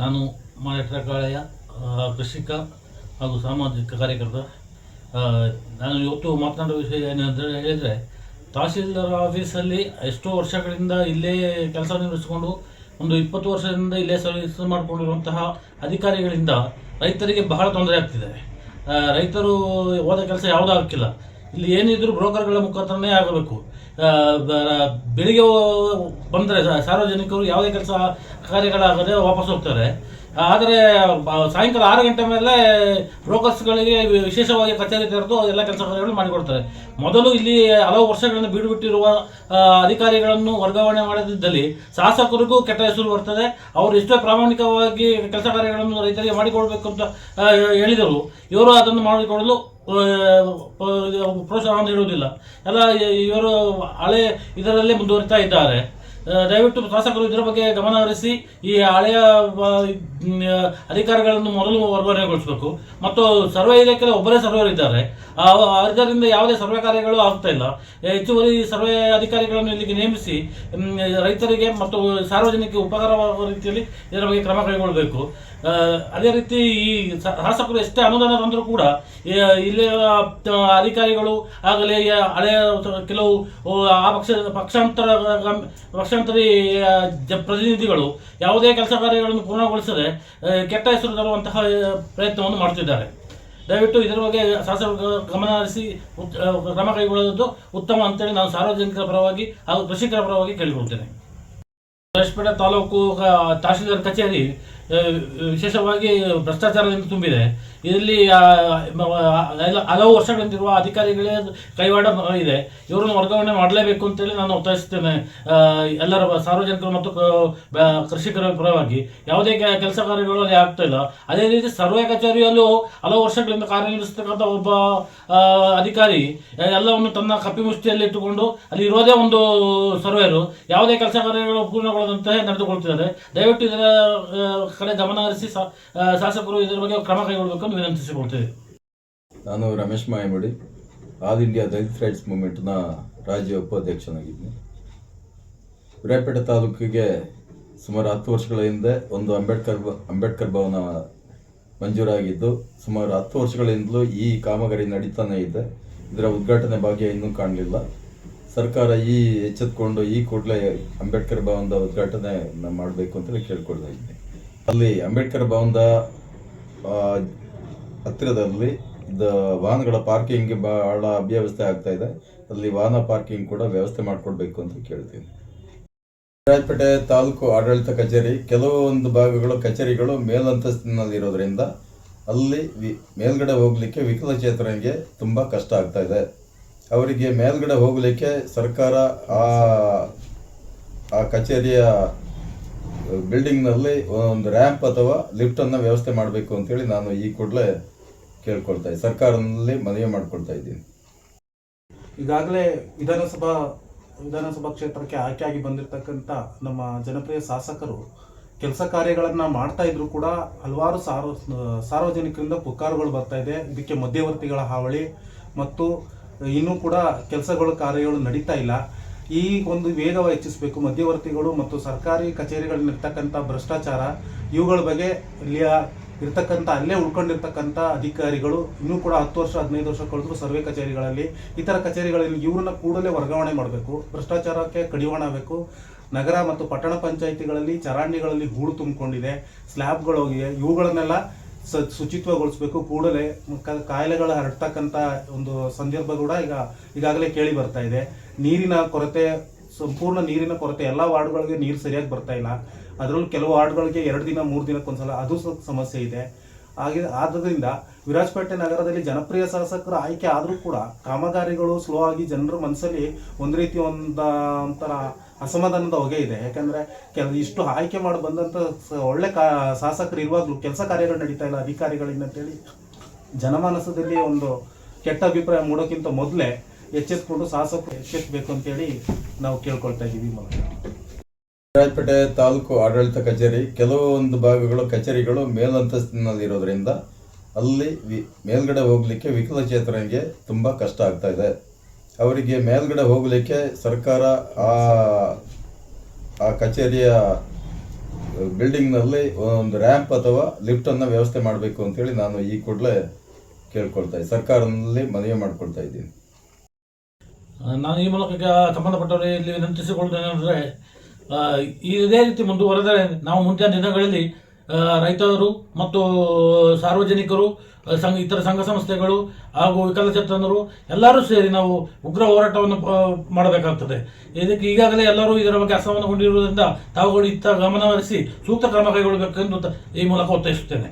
ನಾನು ಮಾಳಟಕಾಳೆಯ ಕೃಷಿಕ ಹಾಗೂ ಸಾಮಾಜಿಕ ಕಾರ್ಯಕರ್ತ. ನಾನು ಇವತ್ತು ಮಾತನಾಡುವ ವಿಷಯ ಏನಂತ ಹೇಳಿದರೆ, ತಹಸೀಲ್ದಾರ್ ಆಫೀಸಲ್ಲಿ ಎಷ್ಟೋ ವರ್ಷಗಳಿಂದ ಇಲ್ಲೇ ಕೆಲಸ ನಿರ್ವಹಿಸಿಕೊಂಡು, ಒಂದು ಇಪ್ಪತ್ತು ವರ್ಷದಿಂದ ಇಲ್ಲೇ ಸರ್ವಿಸ್ ಮಾಡಿಕೊಂಡಿರುವಂತಹ ಅಧಿಕಾರಿಗಳಿಂದ ರೈತರಿಗೆ ಬಹಳ ತೊಂದರೆ ಆಗ್ತಿದೆ. ರೈತರು ಹೋದ ಕೆಲಸ ಯಾವುದೂ ಆಗ್ತಿಲ್ಲ. ಇಲ್ಲಿ ಏನಿದ್ರು ಬ್ರೋಕರ್ಗಳ ಮುಖಾಂತರನೇ ಆಗಬೇಕು. ಬೆಳಿಗ್ಗೆ ಬಂದರೆ ಸಾರ್ವಜನಿಕರು ಯಾವುದೇ ಕೆಲಸ ಕಾರ್ಯಗಳಾಗದೆ ವಾಪಸ್ ಹೋಗ್ತಾರೆ. ಆದರೆ ಸಾಯಂಕಾಲ ಆರು ಗಂಟೆ ಮೇಲೆ ಬ್ರೋಕರ್ಸ್ಗಳಿಗೆ ವಿಶೇಷವಾಗಿ ಕಚೇರಿ ತೆರೆದು ಎಲ್ಲ ಕೆಲಸ ಕಾರ್ಯಗಳು ಮಾಡಿಕೊಡ್ತಾರೆ. ಮೊದಲು ಇಲ್ಲಿ ಹಲವು ವರ್ಷಗಳನ್ನು ಬೀಡುಬಿಟ್ಟಿರುವ ಅಧಿಕಾರಿಗಳನ್ನು ವರ್ಗಾವಣೆ ಮಾಡದಿದ್ದಲ್ಲಿ ಶಾಸಕರಿಗೂ ಕೆಟ್ಟ ಹೆಸರು ಬರ್ತದೆ. ಅವರು ಎಷ್ಟೇ ಪ್ರಾಮಾಣಿಕವಾಗಿ ಕೆಲಸ ಕಾರ್ಯಗಳನ್ನು ರೈತರಿಗೆ ಮಾಡಿಕೊಡಬೇಕು ಅಂತ ಹೇಳಿದರು. ಇವರು ಅದನ್ನು ಪ- ಪ್ರೋತ್ಸಾಹ ನೀಡುವುದಿಲ್ಲ ಎಲ್ಲ ಇವರು ಹಳೆ ಇದರಲ್ಲೇ ಮುಂದುವರಿತಾ ಇದ್ದಾರೆ. ದಯವಿಟ್ಟು ಶಾಸಕರು ಇದರ ಬಗ್ಗೆ ಗಮನ ಹರಿಸಿ, ಈ ಹಳೆಯ ಅಧಿಕಾರಿಗಳನ್ನು ಮೊದಲು ವರ್ಗಾವಣೆಗೊಳಿಸಬೇಕು. ಮತ್ತು ಸರ್ವೆ ಇಲಾಖೆಯಲ್ಲಿ ಒಬ್ಬರೇ ಸರ್ವೇರ್ ಇದ್ದಾರೆ. ಅದರಿಂದ ಯಾವುದೇ ಸರ್ವೆ ಕಾರ್ಯಗಳು ಆಗ್ತಾ ಇಲ್ಲ. ಹೆಚ್ಚುವರಿ ಸರ್ವೆ ಅಧಿಕಾರಿಗಳನ್ನು ಇಲ್ಲಿಗೆ ನೇಮಿಸಿ ರೈತರಿಗೆ ಮತ್ತು ಸಾರ್ವಜನಿಕ ಉಪಕಾರವಾಗುವ ರೀತಿಯಲ್ಲಿ ಇದರ ಬಗ್ಗೆ ಕ್ರಮ ಕೈಗೊಳ್ಳಬೇಕು. ಅದೇ ರೀತಿ ಈ ಶಾಸಕರು ಎಷ್ಟೇ ಅನುದಾನ ತಂದರೂ ಕೂಡ ಇಲ್ಲಿಯ ಅಧಿಕಾರಿಗಳು ಆಗಲೇ ಹಳೆಯ, ಕೆಲವು ಆ ಪಕ್ಷ, ಪಕ್ಷಾಂತರ ಗಂ- ಜ- ಪ್ರತಿನಿಧಿಗಳು ಯಾವುದೇ ಕೆಲಸ ಕಾರ್ಯಗಳನ್ನು ಪೂರ್ಣಗೊಳಿಸದೆ ಕೆಟ್ಟ ಹೆಸರು ತರುವಂತಹ ಪ್ರಯತ್ನವನ್ನು ಮಾಡುತ್ತಿದ್ದಾರೆ. ದಯವಿಟ್ಟು ಇದರ ಬಗ್ಗೆ ಶಾಸಕರು ಗಮನ ಹರಿಸಿ ಕ್ರಮ ಕೈಗೊಳ್ಳುವುದು ಉತ್ತಮ ಅಂತೇಳಿ ನಾನು ಸಾರ್ವಜನಿಕರ ಪರವಾಗಿ ಹಾಗೂ ಕೃಷಿಕರ ಪರವಾಗಿ ಕೇಳಿಕೊಳ್ತೇನೆ. ಹೊಸಪೇಟೆ ತಾಲೂಕು ತಹಶೀಲ್ದಾರ್ ಕಚೇರಿ ವಿಶೇಷವಾಗಿ ಭ್ರಷ್ಟಾಚಾರದಿಂದ ತುಂಬಿದೆ. ಇದರಲ್ಲಿ ಹಲವು ವರ್ಷಗಳಿಂದಿರುವ ಅಧಿಕಾರಿಗಳೇ ಕೈವಾಡ ಇದೆ. ಇವರನ್ನು ವರ್ಗಾವಣೆ ಮಾಡಲೇಬೇಕು ಅಂತೇಳಿ ನಾನು ಒತ್ತಾಯಿಸ್ತೇನೆ ಎಲ್ಲರ ಸಾರ್ವಜನಿಕರು ಮತ್ತು ಕೃಷಿಕರ ಪರವಾಗಿ. ಯಾವುದೇ ಕೆಲಸ ಕಾರ್ಯಗಳು ಅಲ್ಲಿ ಆಗ್ತಾ ಇಲ್ಲ. ಅದೇ ರೀತಿ ಸರ್ವೆ ಕಚೇರಿಯಲ್ಲೂ ಹಲವು ವರ್ಷಗಳಿಂದ ಕಾರ್ಯನಿರ್ವಹಿಸ್ತಕ್ಕಂಥ ಒಬ್ಬ ಅಧಿಕಾರಿ ಎಲ್ಲವನ್ನು ತನ್ನ ಕಪಿಮುಷ್ಟಿಯಲ್ಲಿ ಇಟ್ಟುಕೊಂಡು ಅಲ್ಲಿ ಇರೋದೇ ಒಂದು ಸರ್ವೇರು. ಯಾವುದೇ ಕೆಲಸ ಕಾರ್ಯಗಳು ಪೂರ್ಣಗೊಳ್ಳದಂತೆ ನಡೆದುಕೊಳ್ತಿದ್ದಾರೆ. ದಯವಿಟ್ಟು ಇದರ ಕಡೆ ಗಮನ ಹರಿಸಿ ಶಾಸಕರು ಇದರ ಬಗ್ಗೆ ಕ್ರಮ ಕೈಗೊಳ್ಳಬೇಕು ಅಂತ ವಿನಂತಿಸಿಕೊಳ್ತೇವೆ. ನಾನು Ramesh Mayamadi, all India Dalit rights ಮೂವ್ಮೆಂಟ್ನ ರಾಜ್ಯ ಉಪಾಧ್ಯಕ್ಷನಾಗಿದ್ದೀನಿ. ಹಿರೇಪೇಟೆ ತಾಲೂಕಿಗೆ ಸುಮಾರು ಹತ್ತು ವರ್ಷಗಳ ಹಿಂದೆ ಒಂದು ಅಂಬೇಡ್ಕರ್ ಅಂಬೇಡ್ಕರ್ ಭವನ ಮಂಜೂರಾಗಿದ್ದು, ಸುಮಾರು ಹತ್ತು ವರ್ಷಗಳಿಂದಲೂ ಈ ಕಾಮಗಾರಿ ನಡೀತಾನೆ ಇದೆ. ಇದರ ಉದ್ಘಾಟನೆ ಭಾಗ್ಯ ಇನ್ನೂ ಕಾಣಲಿಲ್ಲ. ಸರ್ಕಾರ ಈ ಎಚ್ಚೆತ್ಕೊಂಡು ಈ ಕೂಡಲೇ ಅಂಬೇಡ್ಕರ್ ಭವನದ ಉದ್ಘಾಟನೆ ಮಾಡಬೇಕು ಅಂತಲೇ ಕೇಳ್ಕೊಳ್ತಾ ಇದ್ದೀನಿ. ಅಲ್ಲಿ ಅಂಬೇಡ್ಕರ್ ಭವನದ ಹತ್ತಿರದಲ್ಲಿ ವಾಹನಗಳ ಪಾರ್ಕಿಂಗ್ಗೆ ಬಹಳ ಅವ್ಯವಸ್ಥೆ ಆಗ್ತಾ ಇದೆ. ಅಲ್ಲಿ ವಾಹನ ಪಾರ್ಕಿಂಗ್ ಕೂಡ ವ್ಯವಸ್ಥೆ ಮಾಡಿಕೊಡ್ಬೇಕು ಅಂತ ಕೇಳ್ತೀನಿ. ರಾಜಪೇಟೆ ತಾಲೂಕು ಆಡಳಿತ ಕಚೇರಿ ಕೆಲವೊಂದು ಭಾಗಗಳು ಕಚೇರಿಗಳು ಮೇಲಂತಸ್ತಿನಲ್ಲಿರೋದ್ರಿಂದ ಅಲ್ಲಿ ವಿ, ಮೇಲ್ಗಡೆ ಹೋಗಲಿಕ್ಕೆ ವಿಕಲಚೇತನರಿಗೆ ತುಂಬ ಕಷ್ಟ ಆಗ್ತಾ ಇದೆ. ಅವರಿಗೆ ಮೇಲ್ಗಡೆ ಹೋಗಲಿಕ್ಕೆ ಸರ್ಕಾರ ಆ ಆ ಕಚೇರಿಯ ಬಿಲ್ಡಿಂಗ್ನಲ್ಲಿ ಒಂದು ರ್ಯಾಂಪ್ ಅಥವಾ ಲಿಫ್ಟನ್ನು ವ್ಯವಸ್ಥೆ ಮಾಡಬೇಕು ಅಂತೇಳಿ ನಾನು ಈ ಕೂಡಲೇ ಕೇಳ್ಕೊಳ್ತಾ ಇದ್ದೀನಿ. ಸರ್ಕಾರದಲ್ಲಿ ಮನವಿ ಮಾಡ್ಕೊಳ್ತಾ ಇದ್ದೀನಿ. ಈಗಾಗಲೇ ವಿಧಾನಸಭಾ ವಿಧಾನಸಭಾ ಕ್ಷೇತ್ರಕ್ಕೆ ಆಯ್ಕೆಯಾಗಿ ಬಂದಿರತಕ್ಕಂಥ ನಮ್ಮ ಜನಪ್ರಿಯ ಶಾಸಕರು ಕೆಲಸ ಕಾರ್ಯಗಳನ್ನು ಮಾಡ್ತಾ ಇದ್ರು ಕೂಡ ಹಲವಾರು ಸಾರ್ವ, ಸಾರ್ವಜನಿಕರಿಂದ ಪುಕಾರುಗಳು ಬರ್ತಾ ಇದೆ. ಇದಕ್ಕೆ ಮಧ್ಯವರ್ತಿಗಳ ಹಾವಳಿ ಮತ್ತು ಇನ್ನೂ ಕೂಡ ಕೆಲಸಗಳು ಕಾರ್ಯಗಳು ನಡೀತಾ ಇಲ್ಲ. ಈ ಒಂದು ವೇಗವ ಹೆಚ್ಚಿಸಬೇಕು. ಮಧ್ಯವರ್ತಿಗಳು ಮತ್ತು ಸರ್ಕಾರಿ ಕಚೇರಿಗಳಲ್ಲಿರ್ತಕ್ಕಂಥ ಭ್ರಷ್ಟಾಚಾರ, ಇವುಗಳ ಬಗ್ಗೆ ಇಲ್ಲಿಯ ಇರ್ತಕ್ಕಂಥ, ಅಲ್ಲೇ ಉಳ್ಕೊಂಡಿರ್ತಕ್ಕಂಥ ಅಧಿಕಾರಿಗಳು ಇನ್ನೂ ಕೂಡ ಹತ್ತು ವರ್ಷ, ಹದಿನೈದು ವರ್ಷ ಕಳೆದ್ರು ಸರ್ವೆ ಕಚೇರಿಗಳಲ್ಲಿ, ಇತರ ಕಚೇರಿಗಳಲ್ಲಿ ಇವ್ರನ್ನ ಕೂಡಲೇ ವರ್ಗಾವಣೆ ಮಾಡಬೇಕು. ಭ್ರಷ್ಟಾಚಾರಕ್ಕೆ ಕಡಿವಾಣ ಆಗಬೇಕು ನಗರ ಮತ್ತು ಪಟ್ಟಣ ಪಂಚಾಯಿತಿಗಳಲ್ಲಿ ಚರಂಡಿಗಳಲ್ಲಿ ಗೂಡು ತುಂಬಿಕೊಂಡಿದೆ. ಸ್ಲ್ಯಾಬ್ಗಳು ಹೋಗಿದೆ ಇವುಗಳನ್ನೆಲ್ಲ ಸ ಶುಚಿತ್ವಗೊಳಿಸಬೇಕು. ಕೂಡಲೇ ಕಾಯಿಲೆಗಳು ಹರಡ್ತಕ್ಕಂಥ ಒಂದು ಸಂದರ್ಭ ಕೂಡ ಈಗ ಈಗಾಗಲೇ ಕೇಳಿ ಬರ್ತಾ ಇದೆ. ನೀರಿನ ಕೊರತೆ, ಸಂಪೂರ್ಣ ನೀರಿನ ಕೊರತೆ, ಎಲ್ಲ ವಾರ್ಡ್ಗಳಿಗೆ ನೀರು ಸರಿಯಾಗಿ ಬರ್ತಾ ಇಲ್ಲ. ಅದರಲ್ಲೂ ಕೆಲವು ವಾರ್ಡ್ಗಳಿಗೆ ಎರಡು ದಿನ, ಮೂರು ದಿನಕ್ಕೊಂದ್ಸಲ ಅದು ಸಮಸ್ಯೆ ಇದೆ. ಹಾಗೆ ಆದ್ದರಿಂದ ವಿರಾಜಪೇಟೆ ನಗರದಲ್ಲಿ ಜನಪ್ರಿಯ ಶಾಸಕರು ಆಯ್ಕೆ ಆದರೂ ಕೂಡ ಕಾಮಗಾರಿಗಳು ಸ್ಲೋ ಆಗಿ ಜನರ ಮನಸ್ಸಲ್ಲಿ ಒಂದು ರೀತಿ ಒಂದು ಒಂಥರ ಅಸಮಾಧಾನದ ಹೊಗೆ ಇದೆ. ಯಾಕಂದರೆ ಕೆಲ ಇಷ್ಟು ಆಯ್ಕೆ ಮಾಡಿ ಬಂದಂಥ ಒಳ್ಳೆ ಕಾ ಶಾಸಕರು ಇರುವಾಗಲೂ ಕೆಲಸ ಕಾರ್ಯಗಳು ನಡೀತಾ ಇಲ್ಲ, ಅಧಿಕಾರಿಗಳಿಂದ ಅಂತೇಳಿ ಜನಮಾನಸದಲ್ಲಿ ಒಂದು ಕೆಟ್ಟ ಅಭಿಪ್ರಾಯ ಮೂಡೋಕ್ಕಿಂತ ಮೊದಲೇ ಎಚ್ಚೆತ್ಕೊಂಡು ಶಾಸಕರು ಎಚ್ಚೆತ್ತಬೇಕು ಅಂತೇಳಿ ನಾವು ಕೇಳ್ಕೊಳ್ತಾ ಇದ್ದೀವಿ ಮೂಲಕ ರಾಯಪೇಟೆ ತಾಲೂಕು ಆಡಳಿತ ಕಚೇರಿ ಕೆಲವೊಂದು ಭಾಗಗಳು ಕಚೇರಿಗಳು ಮೇಲಂತಸ್ತಿನಲ್ಲಿರೋದ್ರಿಂದ ಅಲ್ಲಿ ವಿ, ಮೇಲ್ಗಡೆ ಹೋಗಲಿಕ್ಕೆ ವಿಕಲಚೇತನರಿಗೆ ತುಂಬ ಕಷ್ಟ ಆಗ್ತಾ ಇದೆ. ಅವರಿಗೆ ಮೇಲ್ಗಡೆ ಹೋಗಲಿಕ್ಕೆ ಸರ್ಕಾರ ಆ ಆ ಕಚೇರಿಯ ಬಿಲ್ಡಿಂಗ್ನಲ್ಲಿ ಒಂದು ರ್ಯಾಂಪ್ ಅಥವಾ ಲಿಫ್ಟನ್ನು ವ್ಯವಸ್ಥೆ ಮಾಡಬೇಕು ಅಂತೇಳಿ ನಾನು ಈ ಕೂಡಲೇ ಕೇಳ್ಕೊಳ್ತಾ, ಸರ್ಕಾರದಲ್ಲಿ ಮನವಿ ಮಾಡ್ಕೊಳ್ತಾ ಇದ್ದೀನಿ. ನಾನು ಈ ಮೂಲಕ ಸಂಬಂಧಪಟ್ಟವರೇ ಇಲ್ಲಿ ವಿನಂತಿಸಿಕೊಳ್ಳುವುದೇನೆಂದರೆ ಅಂದರೆ ಇದೇ ರೀತಿ ಮುಂದುವರೆದರೆ ನಾವು ಮುಂದಿನ ದಿನಗಳಲ್ಲಿ ರೈತರು ಮತ್ತು ಸಾರ್ವಜನಿಕರು ಸಂಘ, ಇತರ ಸಂಘ ಸಂಸ್ಥೆಗಳು ಹಾಗೂ ವಿಕಲಚೇತನರು ಎಲ್ಲರೂ ಸೇರಿ ನಾವು ಉಗ್ರ ಹೋರಾಟವನ್ನು ಮಾಡಬೇಕಾಗ್ತದೆ. ಇದಕ್ಕೆ ಈಗಾಗಲೇ ಎಲ್ಲರೂ ಇದರ ಬಗ್ಗೆ ಅಸಮಾನಗೊಂಡಿರುವುದರಿಂದ ತಾವುಗಳು ಇತ್ತ ಗಮನಹರಿಸಿ ಸೂಕ್ತ ಕ್ರಮ ಕೈಗೊಳ್ಳಬೇಕೆಂದು ಈ ಮೂಲಕ ಒತ್ತಾಯಿಸುತ್ತೇನೆ.